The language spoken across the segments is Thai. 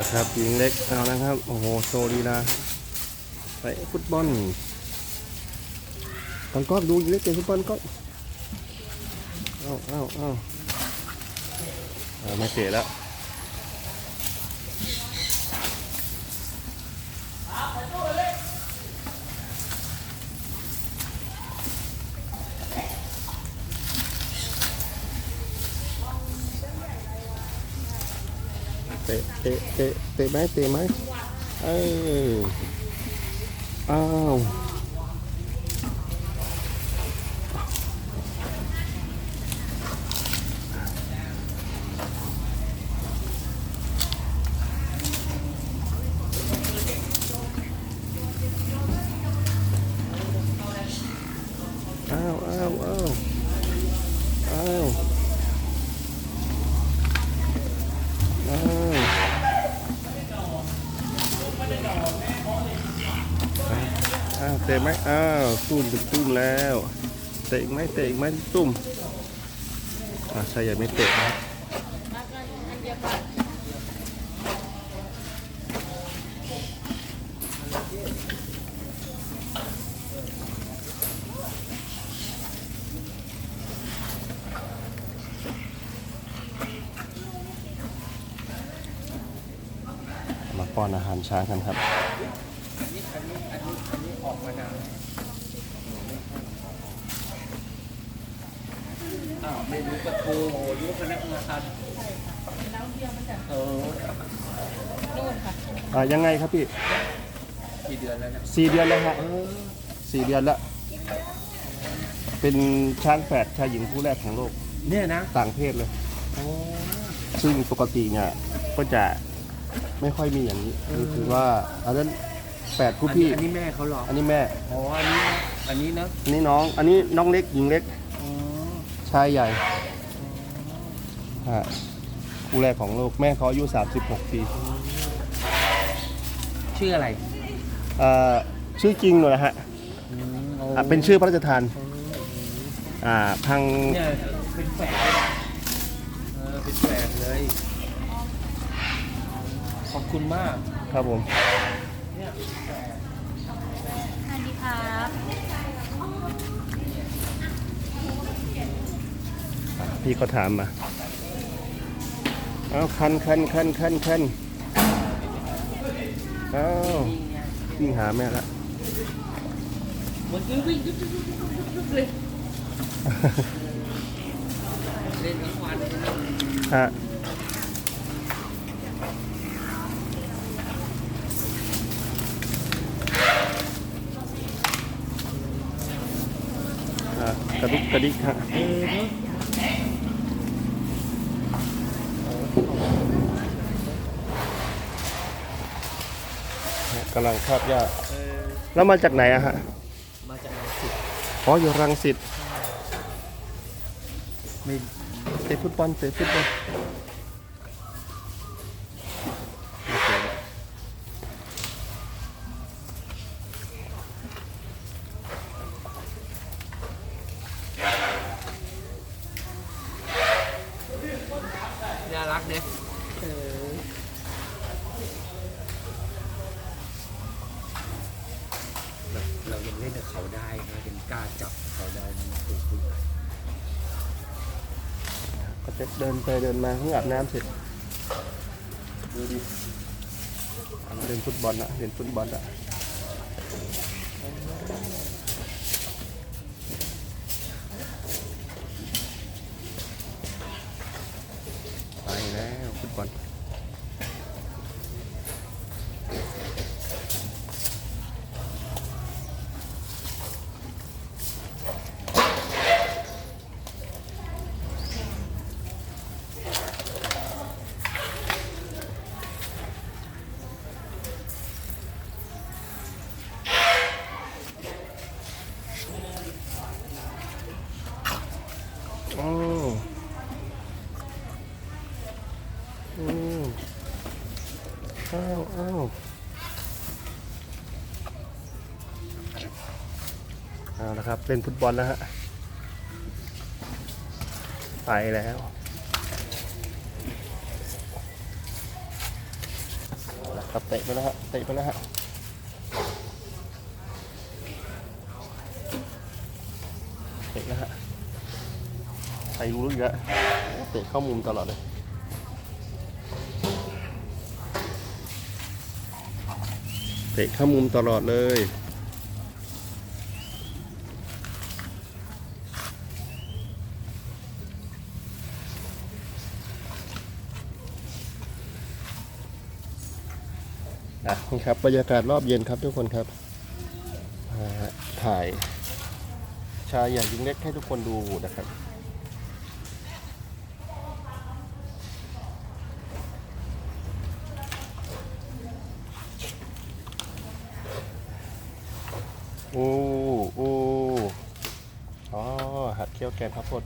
ละครับหญิงเล็กเอานะครับ โอ้โหโชว์ดีนะไปฟุตบอลตองก้องดูหญิงเล็กเตะฟุตบอลก็เอาเอาเอาเอาไม่เตะแล้วเตะ เตะเตะเตะไหมเตะไหมเอออ้าวอ้าวอ้าวอ้าวอ้าวอ้าว อ้าวเตะไหมอ้าวตุ้มเป็นตุ้มแล้วเตะอีกไหมเตะอีกไหมตุ้มอ่าใช่ยังไม่เตะนะมาป้อนอาหารช้างกันครับ อ้าว ไม่รู้ก็โทรรู้พนักงานเอออ่ายังไงครับพี่กี่เดือนแล้วนะสี่เดือนแล้วฮะสี่เดือนแล้วเป็นช้างแฝดชายหญิงคู่แรกของโลกเนี่ยนะต่างเพศเลยโอ้ซึ่งปกติเนี่ยก็จะไม่ค่อยมีอย่างนี้นี่คือว่าอันนั้นแฝดผู้อันพี่นี้อันนี้แม่เขาเหรออันนี้แม่อ๋ออันนี้นะอันนี้นะอันนี้น้อง อันนี้น้องเล็กหญิงเล็กอ๋อ ชายใหญ่ฮะคู่แรกของโลกแม่เขาอายุ 36 ปีชื่ออะไรเอ่อชื่อจริงหน่อยนะฮะอืมโอ้อะเป็นชื่อพระราชทานอ่าพังเนี่ยเป็นแฝดเลยนะเออเป็นแฝดเลย ขอบคุณมาก ครับผม เนี่ยแฝด สวัสดีครับ อะ พี่เขาถามมา เอาคันคันคันคันคันเอาวิ่งหาแม่ละเหมือนวิ่งยุบยุบยุบยุบเลยเล่นทั้งวันฮะอะกระดุกกระดิกฮะ เออเนอะ กำลังคาบหญ้าเออแล้วมาจากไหนอะฮะมาจากรังสิตอ๋ออยู่รังสิตไม่เตะฟุตบอลเตะฟุตบอลโอเค น่ารักเนี่ยเราเรายังเล่นกับเขาได้นะยังกล้า จับเขาได้นะคือคือก็จะเดินไปเดินมาเพิ่งอาบน้ำเสร็จดูดิเล่นฟุตบอลอะเล่นฟุตบอลอะไปแล้วฟุตบอล โอ้อืมอ้าวอ้าว เอาละครับเล่นฟุตบอลแล้วฮะไปแล้วครับเตะไปแล้วฮะเตะไปแล้วฮะเตะแล้วฮะใครรู้อีกแล้วเตะเข้ามุมตลอดเลยเตะเข้ามุมตลอดเลย อะนี่ครับบรรยากาศรอบเย็นครับทุกคนครับถ่ายชายใหญ่ยิงเล็กให้ทุกคนดูนะครับโอ้โอ้อ๋อหัดเคี่ยวแกงข้าวโพด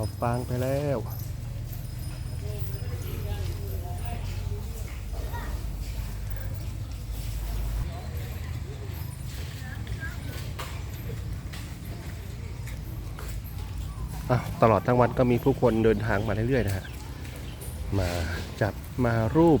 อบปางไปแล้วตลอดทั้งวันก็มีผู้คนเดินทางมาเรื่อยๆนะฮะ มาจับมารูป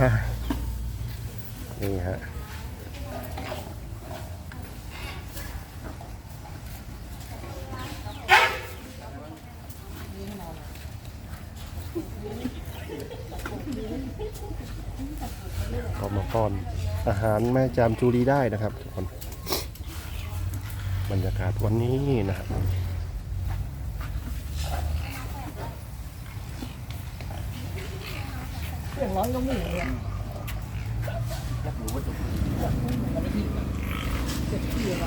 นี่ฮะก็มาป้อนอาหารแม่จามจูรีได้นะครับทุกคน บรรยากาศวันนี้นะครับ อย่างร้อนก็ไม่เงี้ยรับรู้ว่าจุกเจ็บที่อะไร